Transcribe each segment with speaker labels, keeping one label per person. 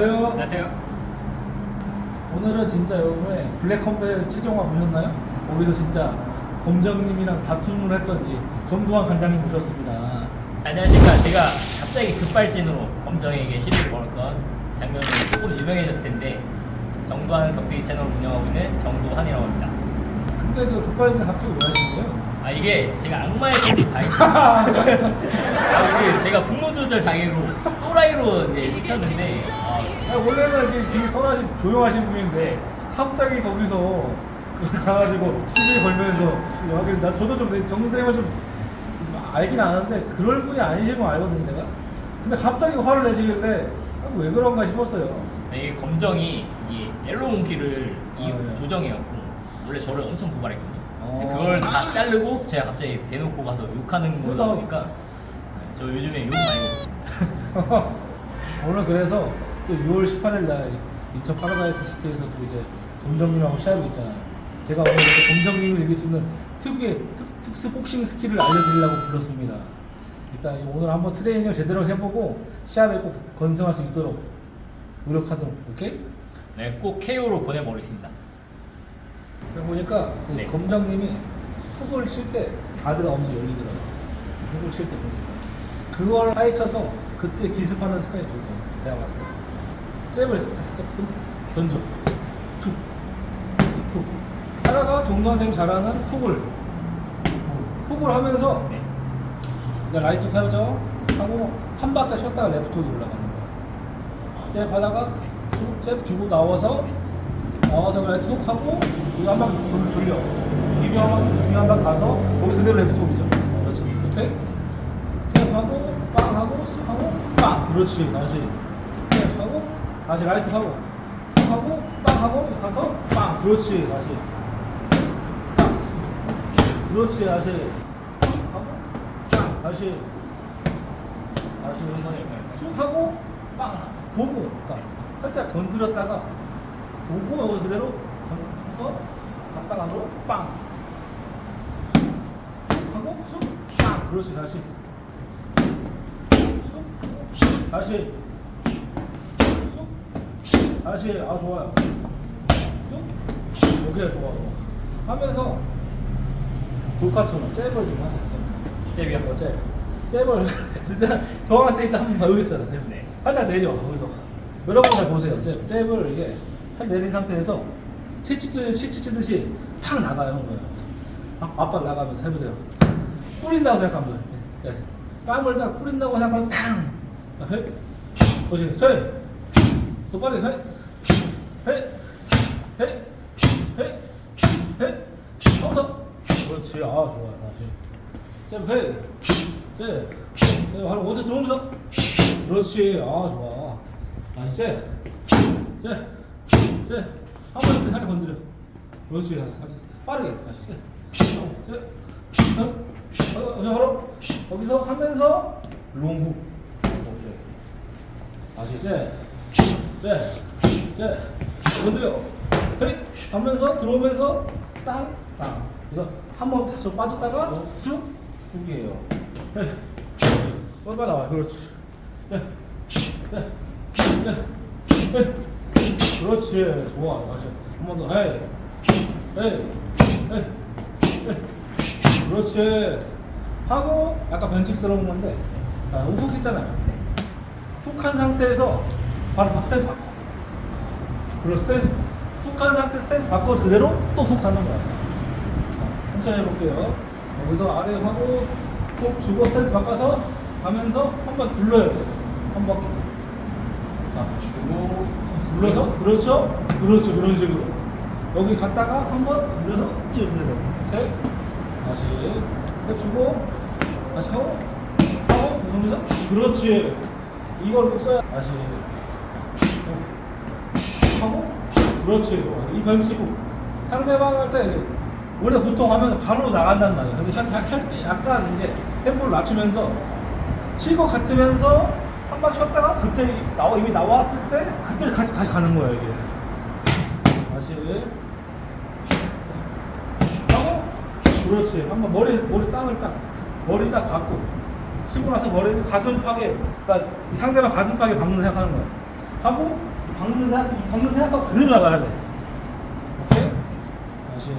Speaker 1: 안녕하세요.
Speaker 2: 안녕하세요.
Speaker 1: 오늘은 진짜 요번에 블랙 컴뱃 최종화 보셨나요? 거기서 진짜 검정님이랑 다툼을 했던 이 정두환 관장님 모셨습니다.
Speaker 2: 안녕하십니까. 제가 갑자기 급발진으로 검정에게 시비를 걸었던 장면으로 조금 유명해졌을 텐데 정도한 격투기 채널 운영하고 있는 정도한이라고 합니다.
Speaker 1: 근데 그 급발진 갑자기 왜 하신 거예요?
Speaker 2: 아 이게 제가 악마의 다 있어요. 아, 이게 제가 분노 조절 장애로 또라이로 이제 시켰는데 아,
Speaker 1: 아, 원래는 이게 되게 선하신 조용하신 분인데 갑자기 거기서 그 가가지고 시비 걸면서 여기 나 저도 좀 정선생을 좀 알긴 아는데 그럴 분이 아니신 거 알거든요 내가. 근데 갑자기 화를 내시길래 아, 왜 그런가 싶었어요.
Speaker 2: 이게 검정이 이 옐로우 몽키를 이
Speaker 1: 아, 예.
Speaker 2: 조정해갖고 원래 저를 엄청 도발했거든요. 근데
Speaker 1: 어.
Speaker 2: 그걸 다 자르고 제가 갑자기 대놓고 가서 욕하는 거다 보니까 저 요즘에 욕 많이 먹습니다.
Speaker 1: 오늘 그래서 또 6월 18일 날 인천 파라다이스 시티에서 또 이제 검정님하고 시합이 있잖아요. 제가 오늘 이렇게 검정님을 이길 수 있는 특유의 특, 특수 복싱 스킬을 알려드리려고 불렀습니다. 일단 오늘 한번 트레이닝을 제대로 해보고 시합에 꼭 건승할 수 있도록 노력하도록 오케이?
Speaker 2: 네, 꼭 KO로 보내버리겠습니다.
Speaker 1: 여기 보니까 그
Speaker 2: 네.
Speaker 1: 검정님이 훅을 칠 때 가드가 엄청 열리더라고요. 훅을 칠 때 보니까. 그걸 파헤쳐서 그때 기습하는 습관이 좋을 것 같아요. 내가 봤을 때. 잽을 살짝 던져. 툭. 툭. 하다가 선생님 잘하는 훅을. 훅을 하면서
Speaker 2: 네.
Speaker 1: 라이트 펴죠. 하고 한 박자 쉬었다가 레프트 훅이 올라가는 거야. 잽 하다가 쭉, 잽 주고 나와서 나와서 라이트 훅 하고 이거 한방 돌려. 이비 한방 이비 한방 가서 거기 그대로 레프트 훅이죠. 그렇죠. 오케이? 잽 하고 빵 하고 쑥 하고 빵. 그렇지 다시 잽 하고 다시 라이트 하고 훅 하고 빵 하고 가서 빵. 그렇지 다시. 빵 그렇지 다시. 쭉 하고 빵. 다시. 다시. 쭉 하고 빵. 보고. 그러니까 살짝 건드렸다가 보고 여기 그대로 건드려서 갔다가 로 빵 하고 쑥빵 그렇지 다시 쑥 다시 쑥 다시 아 좋아요 쑥 오케이 좋아 좋아 하면서 골카처럼 잽을 좀 하세요 잽.
Speaker 2: 잽이요?
Speaker 1: 어, 잽. 잽을 일단 저한테 일단 한번 배우셨잖아 잽.
Speaker 2: 네.
Speaker 1: 살짝 내려 거기서 여러분 잘 보세요 잽. 잽을 이게 살 내린 상태에서 치치듯이 치치듯이 팍 나가요 거예요. 막 맞발 나가면서 해보세요. 뿌린다고 생각하면 돼 예스. 땀을 딱 뿌린다고 생각하면 탕! 자, 회 그렇지 회더 빨리 회회회회회 더 그렇지. 아 좋아요. 다시 쌤 회. 쌤. 네, 바로 먼저 들어오면서. 그렇지. 아, 좋아. 다시 쌤. 쌤. 쌤. 한번 이렇게 살짝 건드려. 그렇지. 다시. 빠르게. 다시 쌤. 쌤. 쌤. 어, 저 바로 거기서 하면서. 오케이. 다시 쌤. 쌤. 쌤. 건드려. 헤이. 하면서 들어오면서 땅. 땅. 그래서 한번 저 빠졌다가 쑥. 훅이에요. 헤이. 뻔빠 나와. 그렇지. 네. 네. 네. 네. 그렇지. 좋아. 다시. 한번 더. 헤이. 헤이. 헤이. 헤이. 그렇지. 하고 약간 변칙스러운 건데 자, 훅 했잖아요. 훅 한 상태에서 바로 박 스탠스 바꿔. 그리고 스탠스 훅 한 상태 스탠스 바꿔서 그대로 또 훅 하는 거야. 자, 천천히 해볼게요. 여기서 아래 하고 훅 주고 스탠스 바꿔서 가면서 한번 돼. 한 바퀴. 자, 주고 굴러서 그렇죠? 그렇죠. 그런 식으로. 여기 갔다가 한번 굴려서 이렇게 되고. 오케이? 다시 해주고 다시 하고 하고 그러면서 그렇지. 이걸 꼭 써야 다시 하고 그렇지 이 변치고 상대방 할 때 이제 원래 보통 하면 바로 나간단 말이야 근데 할때 약간 이제 템포를 낮추면서 칠 것 같으면서 한번 쉬었다가 그때 나와 이미 나왔을 때 그때 같이 다시 가는 거야 이게. 다시 하고 그렇지. 한번 머리 머리 땅을 딱 머리 딱 박고 치고 나서 머리 가슴팍에 그러니까 이 상대방 가슴팍에 박는 생각하는 거야. 하고 박는 생각 박는 생각하고 그대로 나가야 돼. 오케이? 다시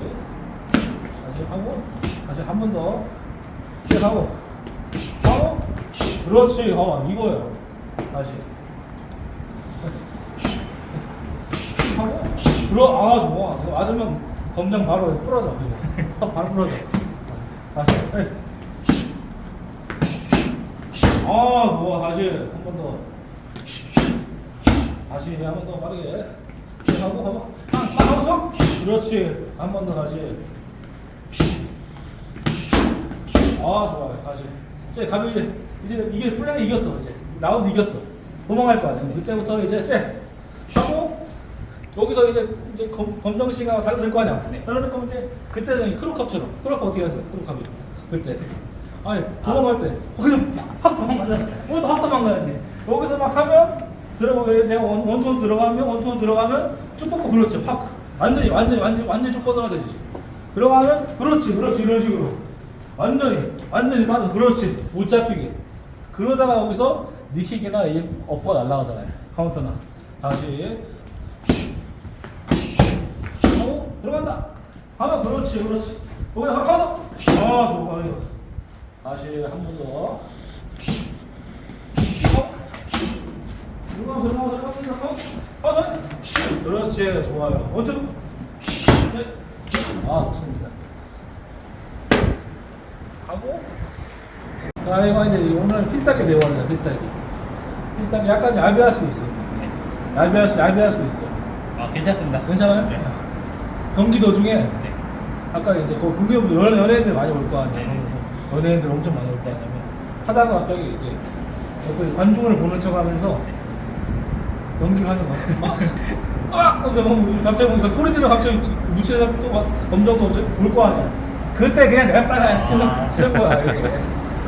Speaker 1: 다시 하고 다시 한 번더. 하고 하고 그렇지. 어 이거예요. 다시. 하고 그러 아 좋아. 맞으면 검정 바로 부러져 이거 바로 부러져 다시. 에이. 아 좋아. 다시. 한 번 더. 다시. 한 번 더 빠르게. 하고 하고 빵빵 하고서 그렇지. 한 번 더 다시. 아 좋아요. 다시 이제 가면 이제 이제 이게 플랜이 이겼어 이제. 라운드 이겼어. 도망갈 거 아니야 그때부터 이제 쟤 하고 여기서 이제 이제 검, 검정 씨가 달라들 거 아니야.
Speaker 2: 네.
Speaker 1: 달라들 거면 이제 그때는 크루컵처럼. 크루컵 어떻게 하세요 크루컵이 그때. 아니 도망갈 때. 거기서 확 도망가자. 거기서 확 도망가야지. 여기서 막 하면 들어가면 내가 원, 원톤 들어가면 원톤 들어가면 쭉 뻗고 그렇지 확. 완전히 완전히 완전히 완전히 쭉 뻗어야 되지. 들어가면 그렇지 그렇지 이런 식으로. 완전히 완전히 맞아 그렇지 못 잡히게 그러다가 여기서 니킥이나 이 어퍼가 날라가잖아요 카운터나 다시 하고 들어간다 하면 그렇지 그렇지 거기 가 가서 아 좋아 이거 다시 한 번 더 들어가 들어가 들어가 들어가 가서 그렇지 좋아요 아 좋습니다 하고 아 이거 이제 오늘 필살기 배워야 돼요 필살기 필살기 약간 얇이할 수도 있어요
Speaker 2: 네.
Speaker 1: 얇이할 수 얇이할 수도 있어요
Speaker 2: 아 괜찮습니다.
Speaker 1: 괜찮아요?
Speaker 2: 네.
Speaker 1: 경기 도 중에
Speaker 2: 네.
Speaker 1: 아까 이제 그 연예, 연예인들 많이 올 거 아니에요
Speaker 2: 네.
Speaker 1: 연예인들 엄청 많이 올 거 아니에요 하다가 갑자기 이제 옆에 관중을 보는 척 하면서 연기를 하는 거야 아! 아! 그럼 갑자기 뭐 소리 지르 갑자기 무채에서 또막 검정도 없이 볼거 아니야 그때 그냥 내가 따가 치는,
Speaker 2: 아.
Speaker 1: 치는 거야 이게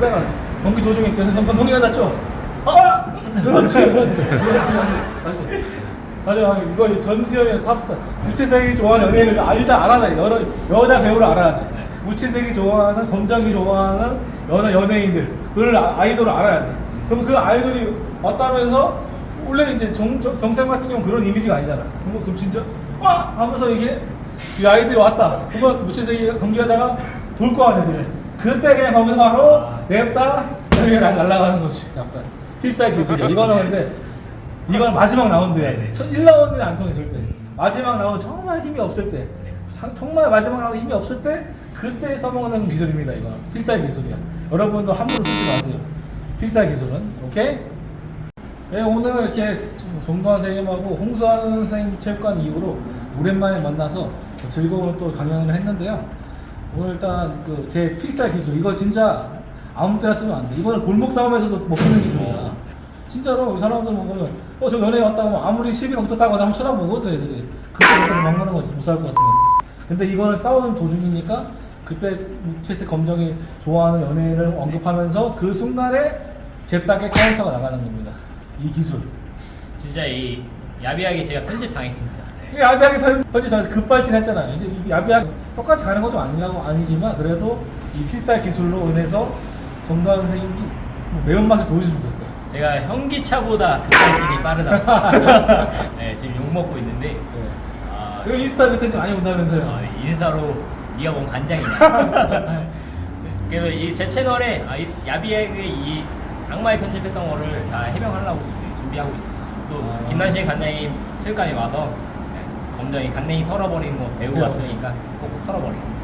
Speaker 1: 그다가 경기 도중에 계속 형 경기가 다쳐 아! 그렇지 그렇지. 그렇지 다시 다시 맞아. 이거 전수현이 탑스타. 무채색이 좋아하는 연예인을 아, 일단 알아야 돼 여러 여자 배우를 알아야 돼
Speaker 2: 네.
Speaker 1: 무채색이 좋아하는 검정이 좋아하는 여러 연예인들 그를 아- 아이돌을 알아야 돼. 그럼 그 아이돌이 왔다면서 원래 이제 정, 정, 정쌤 같은 경우는 그런 이미지가 아니잖아. 그럼, 그럼 진짜 와! 하면서 이게 이 아이들이 왔다. 그러면 무채색이 경기하다가 볼 거 아니야 그래. 그때 그냥 거기서 바로
Speaker 2: 아.
Speaker 1: 냅다 여기 날아가는 거지 약간 필살 기술이야 이거는 근데 이건 마지막 라운드야.
Speaker 2: 네네.
Speaker 1: 첫 1라운드는 안 통해 절대. 마지막 라운드 정말 힘이 없을 때, 상- 정말 마지막 라운드 힘이 없을 때 그때 써먹는 기술입니다. 이거 필살 기술이야. 여러분도 함부로 쓰지 마세요. 필살 기술은 오케이? 네, 오늘 이렇게 송도환 선생님하고 홍수환 선생님 체육관 이후로 오랜만에 만나서 즐거운 또 강연을 했는데요. 오늘 일단 그 제 필살 기술 이거 진짜 아무 때나 쓰면 안 돼. 이거는 골목 싸움에서도 못 쓰는 기술이야. 진짜로 이 사람들 보면 어저 연예인 왔다고 하면 아무리 시비가 붙었다고 하면 쳐다보거든 애들이 그때부터 막는 거 있어 못살 것 같으면 근데 이거는 싸우는 도중이니까 그때 우체세 검정이 좋아하는 연예인을 언급하면서 그 순간에 잽싸게 카운터가 나가는 겁니다 이 기술
Speaker 2: 진짜 이 야비하게 제가 편집 당했습니다. 네.
Speaker 1: 이 야비하게 편- 편집 다 급발진 했잖아요 이제 이 야비하게 똑같이 가는 것도 아니라고 아니지만 그래도 이 필살 기술로 인해서 정다은 선생님이 뭐 매운맛을 보여주고 있어요
Speaker 2: 제가 현기차보다 급발진이 빠르다. 네, 지금 욕 먹고 있는데
Speaker 1: 네.
Speaker 2: 아,
Speaker 1: 이거 인스타 메시지 많이 온다면서요
Speaker 2: 아, 인사로 네가 뭔 간장이냐. 그래서 이 제 채널에 아, 이 야비에게 이 악마의 편집했던 거를 다 해명하려고 이제 준비하고 있습니다. 또
Speaker 1: 아.
Speaker 2: 김난식 간장님 체육관에 와서 네, 검정이 간냉이 털어버리는 거 배우고
Speaker 1: 네.
Speaker 2: 왔으니까 꼭 털어버리겠습니다.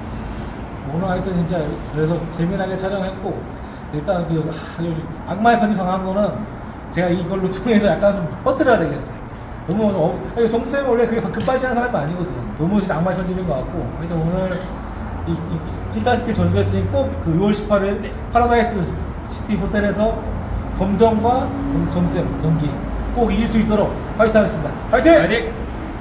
Speaker 1: 오늘 하여튼 진짜 그래서 재미나게 촬영했고 일단 그 하, 여기 악마의 편집 당한 거는 제가 이걸로 통해서 약간 좀 퍼뜨려야 되겠어. 너무 어, 정쌤 원래 그게 급발진하는 사람이 아니거든. 너무 진짜 악마의 편집인 것 같고. 하여튼 오늘 이, 이 피사시킬 전주했으니 꼭 그 6월 18일
Speaker 2: 네.
Speaker 1: 파라다이스 시티 호텔에서 검정과 정쌤 경기 꼭 이길 수 있도록 화이팅 하겠습니다. 화이팅!
Speaker 2: 화이팅!